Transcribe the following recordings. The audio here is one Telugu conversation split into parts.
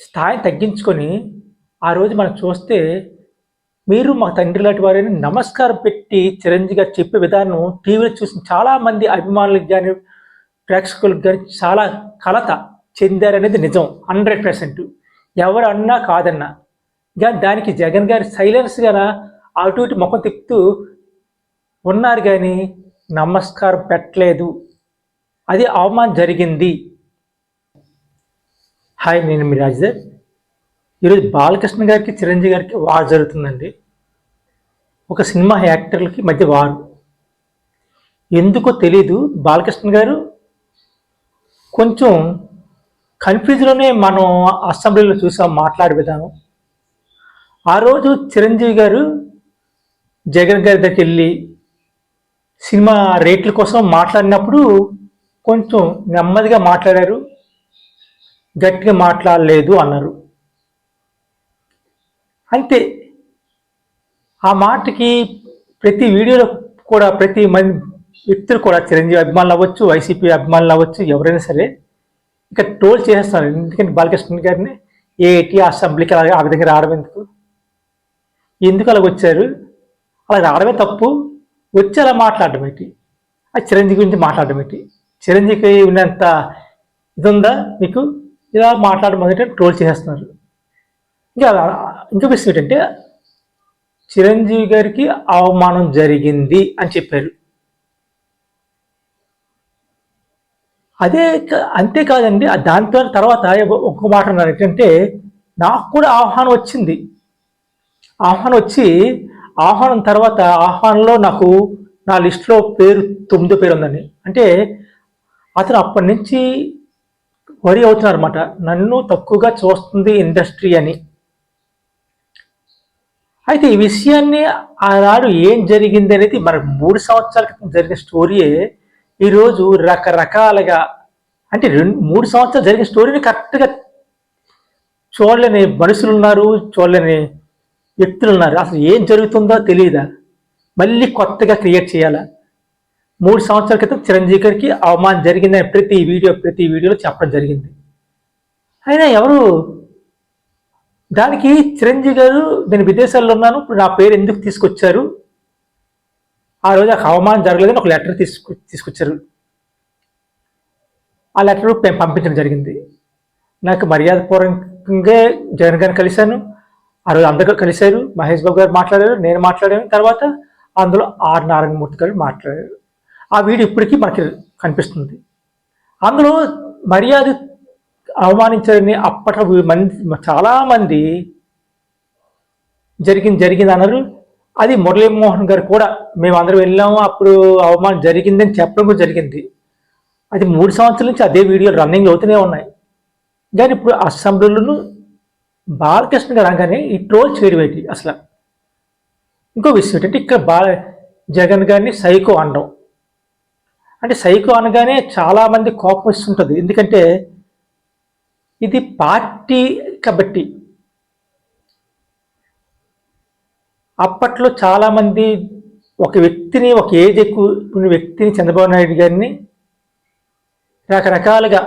స్థాయి తగ్గించుకొని ఆ రోజు మనం చూస్తే మీరు మా తండ్రి లాంటి వారిని నమస్కారం పెట్టి చిరంజీవి గారు చెప్పే విధానం టీవీలో చూసిన చాలామంది అభిమానులకు కానీ ప్రేక్షకులకు కానీ చాలా కలత చెందారనేది నిజం హండ్రెడ్ పర్సెంట్. ఎవరు అన్నా కాదన్నా. కానీ దానికి జగన్ గారి సైలెన్స్గా అటు ఇటు ముఖం తిప్పుతూ ఉన్నారు కానీ నమస్కారం పెట్టలేదు. అది అవమానం జరిగింది. హాయ్ నేను మీ రాజధర్ ఈరోజు బాలకృష్ణ గారికి చిరంజీవి గారికి వార్ జరుగుతుందండి. ఒక సినిమా యాక్టర్లకి మధ్య వారు. ఎందుకో తెలీదు బాలకృష్ణ గారు కొంచెం కన్ఫ్యూజ్లోనే మనం అసెంబ్లీలో చూసాం మాట్లాడే విధానం. ఆ రోజు చిరంజీవి గారు జగన్ గారి దగ్గరికి వెళ్ళి సినిమా రేట్ల కోసం మాట్లాడినప్పుడు కొంచెం నెమ్మదిగా మాట్లాడారు. గట్టిగా మాట్లాడలేదు అన్నారు. అంతే ఆ మాటకి ప్రతి వీడియోలో కూడా ప్రతి మంది వ్యక్తులు కూడా చిరంజీవి అభిమానులు అవ్వచ్చు వైసీపీ అభిమానులు అవ్వచ్చు ఎవరైనా సరే ఇక ట్రోల్ చేసేస్తారు ఎందుకంటే బాలకృష్ణ గారిని ఏటి అసెంబ్లీకి అలాగే ఆ విధంగా రావడం ఎందుకు? ఎందుకు అలా వచ్చారు? అలా రావడమే తప్పు. వచ్చి అలా మాట్లాడడం ఏంటి? ఆ చిరంజీవి గురించి మాట్లాడడం ఏంటి? చిరంజీవికి ఉన్నంత ఇది ఉందా మీకు? ఇలా మాట్లాడడం మొదటి ట్రోల్ చేసేస్తున్నారు. ఇంకా ఇంకొక విషయం ఏంటంటే చిరంజీవి గారికి అవమానం జరిగింది అని చెప్పారు. అదే అంతేకాదండి దాంతో తర్వాత ఒక్క మాట అన్నారు ఏంటంటే నాకు కూడా ఆహ్వానం వచ్చింది. ఆహ్వానం వచ్చి ఆహ్వానం తర్వాత ఆహ్వానంలో నాకు నా లిస్టులో పేరు తొమ్మిదో పేరు ఉందని అంటే అతను అప్పటి నుంచి వరి అవుతున్నారు అనమాట నన్ను తక్కువగా చూస్తుంది ఇండస్ట్రీ అని. అయితే ఈ విషయాన్ని ఆనాడు ఏం జరిగింది అనేది మరి మూడు సంవత్సరాల క్రితం జరిగిన స్టోరీయే ఈరోజు రకరకాలుగా అంటే రెండు మూడు సంవత్సరాలు జరిగిన స్టోరీని కరెక్ట్గా చూడలేని మనుషులు ఉన్నారు చూడలేని వ్యక్తులు ఉన్నారు. అసలు ఏం జరుగుతుందో తెలియదా? మళ్ళీ కొత్తగా క్రియేట్ చేయాలా? మూడు సంవత్సరాల క్రితం చిరంజీవి గారికి అవమానం జరిగిందని ప్రతి వీడియో ప్రతి వీడియోలో చెప్పడం జరిగింది. అయినా ఎవరు? దానికి చిరంజీవి గారు నేను విదేశాల్లో ఉన్నాను ఇప్పుడు నా పేరు ఎందుకు తీసుకొచ్చారు? ఆ రోజు నాకు అవమానం జరగలేదని ఒక లెటర్ తీసుకు తీసుకొచ్చారు. ఆ లెటర్ పంపించడం జరిగింది. నాకు మర్యాదపూర్వకంగా జగన్ గారిని కలిశాను. ఆ రోజు అందరూ కలిశారు. మహేష్ బాబు గారు మాట్లాడారు నేను మాట్లాడాను. తర్వాత అందులో ఆర్ నారాయణమూర్తి గారు మాట్లాడారు. ఆ వీడియో ఇప్పటికీ మనకి కనిపిస్తుంది. అందులో మర్యాద అవమానించారని అప్పట మంది చాలామంది జరిగింది జరిగింది అన్నారు. అది మురళీమోహన్ గారు కూడా మేము అందరం వెళ్ళాము అప్పుడు అవమానం జరిగిందని చెప్పడం కూడా జరిగింది. అది మూడు సంవత్సరాల నుంచి అదే వీడియోలు రన్నింగ్ అవుతూనే ఉన్నాయి. కానీ ఇప్పుడు అసెంబ్లీలోను బాలకృష్ణ గారు అనగానే ఈ ట్రోల్ చేయడం ఏంటి అసలు? ఇంకో విషయం ఏంటంటే ఇక్కడ బా జగన్ గారిని సైకో అనడం అంటే సైకో అనగానే చాలామంది కోపం వస్తుంటుంది. ఎందుకంటే ఇది పార్టీ కాబట్టి. అప్పట్లో చాలామంది ఒక వ్యక్తిని ఒక ఏజ్ ఎక్కువ ఉన్న వ్యక్తిని చంద్రబాబు నాయుడు గారిని రకరకాలుగా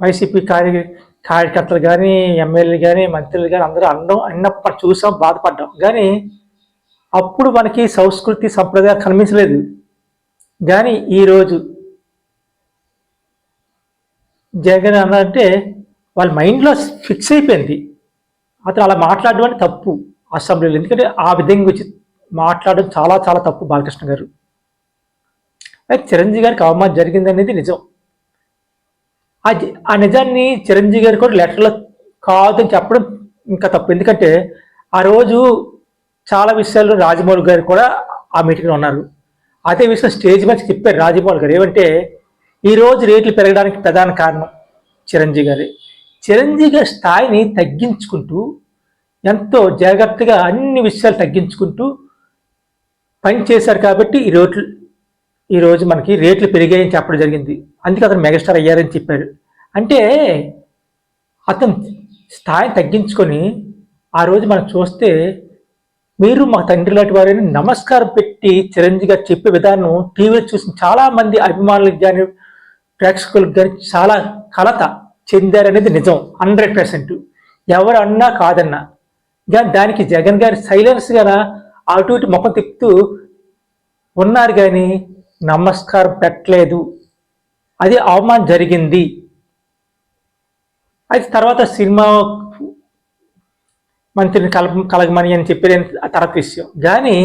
వైసీపీ కార్య కార్యకర్తలు కానీ ఎమ్మెల్యేలు కానీ మంత్రులు కానీ అందరూ అనడం అన్నప్పుడు చూసాం బాధపడ్డాం. కానీ అప్పుడు మనకి సంస్కృతి సంప్రదాయం కనిపించలేదు. కానీ ఈరోజు జగన్ అన్నంటే వాళ్ళ మైండ్లో ఫిక్స్ అయిపోయింది. అతను అలా మాట్లాడడం అంటే తప్పు అసెంబ్లీలో. ఎందుకంటే ఆ విధంగా వచ్చి మాట్లాడడం చాలా చాలా తప్పు బాలకృష్ణ గారు. అయితే చిరంజీవి గారికి అవమానం జరిగింది అనేది నిజం. ఆ ఆ నిజాన్ని చిరంజీవి గారు కూడా లెటర్లో కాదని చెప్పడం ఇంకా తప్పు. ఎందుకంటే ఆ రోజు చాలా విషయాల్లో రాజమౌళి గారు కూడా ఆ మీటింగ్లో ఉన్నారు. అదే విషయం స్టేజ్ మీద చెప్పారు రాజమౌళి గారు. ఏమంటే ఈరోజు రేట్లు పెరగడానికి ప్రధాన కారణం చిరంజీవి గారి. చిరంజీవి గారి స్థాయిని తగ్గించుకుంటూ ఎంతో జాగ్రత్తగా అన్ని విషయాలు తగ్గించుకుంటూ పని చేశారు కాబట్టి ఈ రోట్లు ఈరోజు మనకి రేట్లు పెరిగాయని చెప్పడం జరిగింది. అందుకే అతను మెగాస్టార్ అయ్యారని చెప్పారు. అంటే అతను స్థాయిని తగ్గించుకొని ఆ రోజు మనం చూస్తే మీరు మా తండ్రి లాంటి వారిని నమస్కారం పెట్టి చిరంజీవి గారు చెప్పే విధానం టీవీలో చూసిన చాలా మంది అభిమానులకు కానీ ప్రేక్షకులకు కానీ చాలా కలత చెందారనేది నిజం హండ్రెడ్ పర్సెంట్. ఎవరు అన్నా కాదన్నా. కానీ దానికి జగన్ గారి సైలెన్స్గా అటు ఇటు ముఖం తిప్పుతూ ఉన్నారు కానీ నమస్కారం పెట్టలేదు. అది అవమానం జరిగింది. అయితే తర్వాత సినిమా మంత్రిని కల కలగమని అని చెప్పేది తర్వాత విషయం. కానీ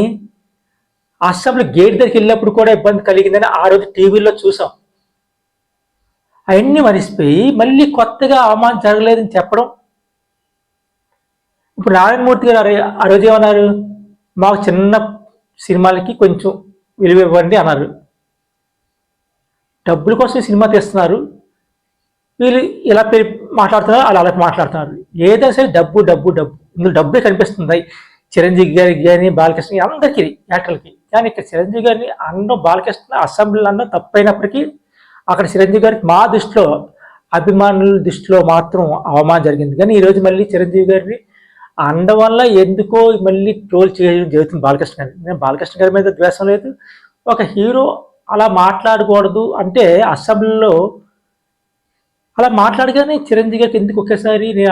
అస్సాంలో గేట్ దగ్గరికి వెళ్ళినప్పుడు కూడా ఇబ్బంది కలిగిందని ఆ రోజు టీవీలో చూసాం. అవన్నీ మరిసిపోయి మళ్ళీ కొత్తగా అవమానం జరగలేదని చెప్పడం. ఇప్పుడు నారాయణమూర్తి గారు ఆ రోజు ఏమన్నారు? మాకు చిన్న సినిమాలకి కొంచెం విలువ ఇవ్వండి అన్నారు. డబ్బుల కోసం సినిమా తీస్తున్నారు. వీళ్ళు ఇలా మాట్లాడుతున్నారు అలా అలా మాట్లాడుతున్నారు. ఏదైనా సరే డబ్బు డబ్బు డబ్బు. ఇందులో డబ్బే కనిపిస్తుంది. చిరంజీవి గారికి కానీ బాలకృష్ణ అందరికీ యాక్టర్లకి కానీ ఇక్కడ చిరంజీవి గారిని అన్నం బాలకృష్ణ అసెంబ్లీలో అన్న తప్పైనప్పటికీ అక్కడ చిరంజీవి గారికి మా దృష్టిలో అభిమానుల దృష్టిలో మాత్రం అవమానం జరిగింది. కానీ ఈరోజు మళ్ళీ చిరంజీవి గారిని అండ వల్ల ఎందుకో మళ్ళీ ట్రోల్ చేయడం జరుగుతుంది బాలకృష్ణ గారి నేను బాలకృష్ణ గారి మీద ద్వేషం లేదు. ఒక హీరో అలా మాట్లాడకూడదు అంటే అసెంబ్లీలో అలా మాట్లాడగానే చిరంజీవి గారికి ఎందుకు ఒకేసారి నేను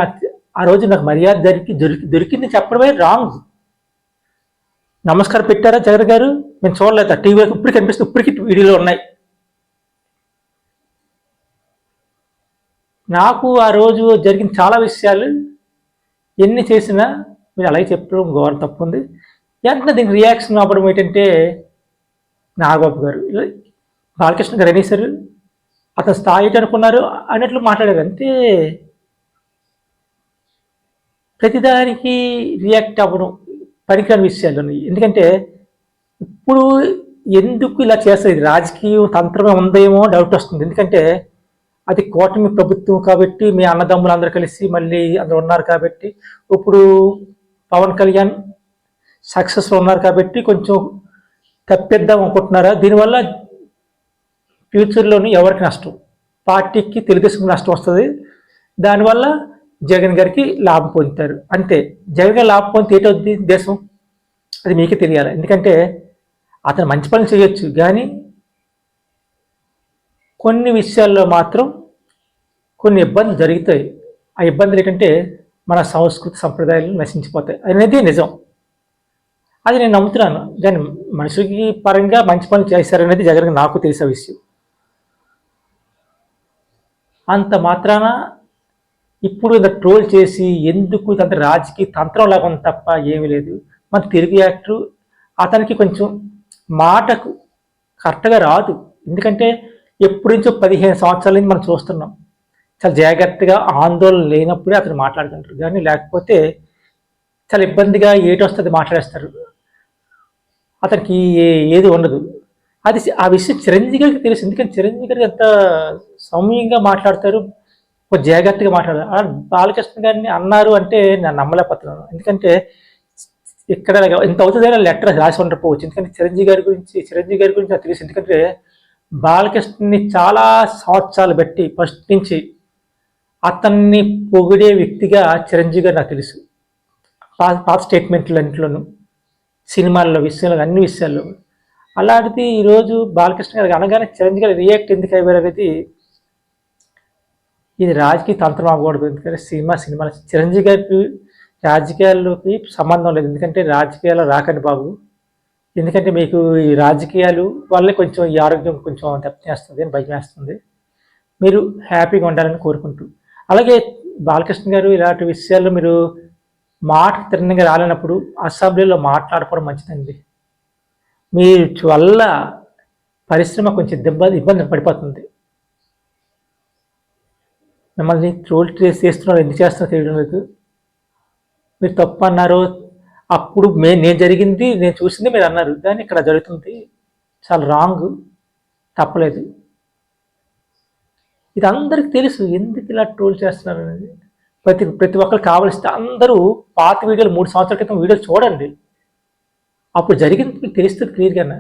ఆ రోజు నాకు మర్యాద దొరికి దొరికి దొరికింది చెప్పడమే రాంగ్ నమస్కారం పెట్టారా జగన్ గారు? మేము చూడలేదు? టీవీ ఇప్పుడు కనిపిస్తుంది. ఇప్పటికి వీడియోలో ఉన్నాయి. నాకు ఆ రోజు జరిగిన చాలా విషయాలు ఎన్ని చేసినా మీరు అలాగే చెప్పడం గౌరవం తప్పు ఉంది వెంటనే దీనికి రియాక్షన్ అవ్వడం ఏంటంటే నాగబాబు గారు. బాలకృష్ణ గారు అనేసారు అతను స్థాయి అనుకున్నారు? అన్నట్లు మాట్లాడారు. అంతే. ప్రతిదానికి రియాక్ట్ అవ్వడం పనికిరాని విషయాలు ఉన్నాయి. ఎందుకంటే ఇప్పుడు ఎందుకు ఇలా చేస్తుంది రాజకీయం తంత్రమే ఉందేమో డౌట్ వస్తుంది. ఎందుకంటే అది కూటమి ప్రభుత్వం కాబట్టి మీ అన్నదమ్ములు అందరు కలిసి మళ్ళీ అందరు ఉన్నారు కాబట్టి ఇప్పుడు పవన్ కళ్యాణ్ సక్సెస్లో ఉన్నారు కాబట్టి కొంచెం తప్పిద్దాం అనుకుంటున్నారా? దీనివల్ల ఫ్యూచర్లోని ఎవరికి నష్టం? పార్టీకి తెలుగుదేశం నష్టం వస్తుంది. దానివల్ల జగన్ గారికి లాభం పొందుతారు. అంతే జగన్ గారు లాభం పొందితే ఏటవుతుంది దేశం? అది మీకే తెలియాలి. ఎందుకంటే అతను మంచి పనులు చేయొచ్చు కానీ కొన్ని విషయాల్లో మాత్రం కొన్ని ఇబ్బందులు జరుగుతాయి. ఆ ఇబ్బందులు ఏంటంటే మన సంస్కృతి సంప్రదాయాలు నశించిపోతాయి. అనేది నిజం. అది నేను నమ్ముతున్నాను. కానీ మనుషులకి పరంగా మంచి పనులు చేశారనేది జగన్ నాకు తెలిసే విషయం. అంత మాత్రాన ఇప్పుడు ఇంత ట్రోల్ చేసి ఎందుకు ఇదంతా రాజకీయ తంత్రం లాగా ఉంది తప్ప ఏమీ లేదు. మన తెలుగు యాక్టర్ అతనికి కొంచెం మాటకు కరెక్ట్గా రాదు. ఎందుకంటే ఎప్పటి నుంచో పదిహేను సంవత్సరాల నుంచి మనం చూస్తున్నాం. చాలా జాగ్రత్తగా ఆందోళన లేనప్పుడే అతను మాట్లాడుతుంటారు. కానీ లేకపోతే చాలా ఇబ్బందిగా ఏటొస్తుంది మాట్లాడేస్తారు. అతనికి ఏది ఉండదు. అది ఆ విషయం చిరంజీవి గారికి తెలుసు. ఎందుకంటే చిరంజీవి గారికి ఎంత సౌమ్యంగా మాట్లాడతారు. జాగ్రత్తగా మాట్లాడారు బాలకృష్ణ గారిని అన్నారు అంటే నేను నమ్మలేకపోతున్నాను. ఎందుకంటే ఇక్కడ ఇంత అవుతుందైనా లెటర్ రాసి ఉండకపోవచ్చు. ఎందుకంటే చిరంజీవి గారి గురించి చిరంజీవి గారి గురించి నాకు తెలుసు. ఎందుకంటే బాలకృష్ణని చాలా సంవత్సరాలు పెట్టి ఫస్ట్ నుంచి అతన్ని పొగిడే వ్యక్తిగా చిరంజీవి గారు నాకు తెలుసు. పాత స్టేట్మెంట్లు అన్నింటిలోనూ సినిమాల్లో విషయంలో అన్ని విషయాల్లో. అలాంటిది ఈరోజు బాలకృష్ణ గారికి అనగానే చిరంజీవి గారు రియాక్ట్ ఎందుకు అయిపోయారు అనేది ఇది రాజకీయ తంత్రం అవ్వకూడదు ఎందుకంటే సినిమా సినిమా చిరంజీవి గారికి రాజకీయాల్లోకి సంబంధం లేదు. ఎందుకంటే రాజకీయాలు రాకండి బాబు. ఎందుకంటే మీకు ఈ రాజకీయాలు వల్లే కొంచెం ఈ ఆరోగ్యం కొంచెం దెబ్బతేస్తుంది అని భయం వేస్తుంది. మీరు హ్యాపీగా ఉండాలని కోరుకుంటూ. అలాగే బాలకృష్ణ గారు ఇలాంటి విషయాల్లో మీరు మాట తిరణంగా రాలేనప్పుడు అసెంబ్లీలో మాట్లాడుకోవడం మంచిదండి. మీ వల్ల పరిశ్రమ కొంచెం దెబ్బ ఇబ్బంది పడిపోతుంది. మిమ్మల్ని ట్రోల్ ట్రేస్ చేస్తున్నారు ఎందుకు చేస్తున్నారు తెలియడం లేదు. మీరు తప్పు అన్నారు అప్పుడు మే నేను జరిగింది నేను చూసింది మీరు అన్నారు. కానీ ఇక్కడ జరుగుతుంది చాలా రాంగ్ తప్పలేదు. ఇది అందరికి తెలుసు ఎందుకు ఇలా ట్రోల్ చేస్తున్నారు అనేది. ప్రతి ప్రతి ఒక్కరు కావలిస్తే అందరూ పాత వీడియోలు మూడు సంవత్సరాల క్రితం వీడియోలు చూడండి. అప్పుడు జరిగింది మీకు తెలుస్తుంది క్లియర్గా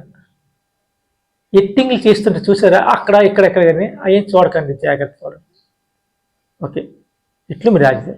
ఎట్టింగ్లు చేస్తుంటే చూసారా? అక్కడ ఇక్కడ ఎక్కడ కానీ అవి చూడకండి జాగ్రత్త చూడండి ഓക്കെ ഇട്ടിലും രാജ്യത്തെ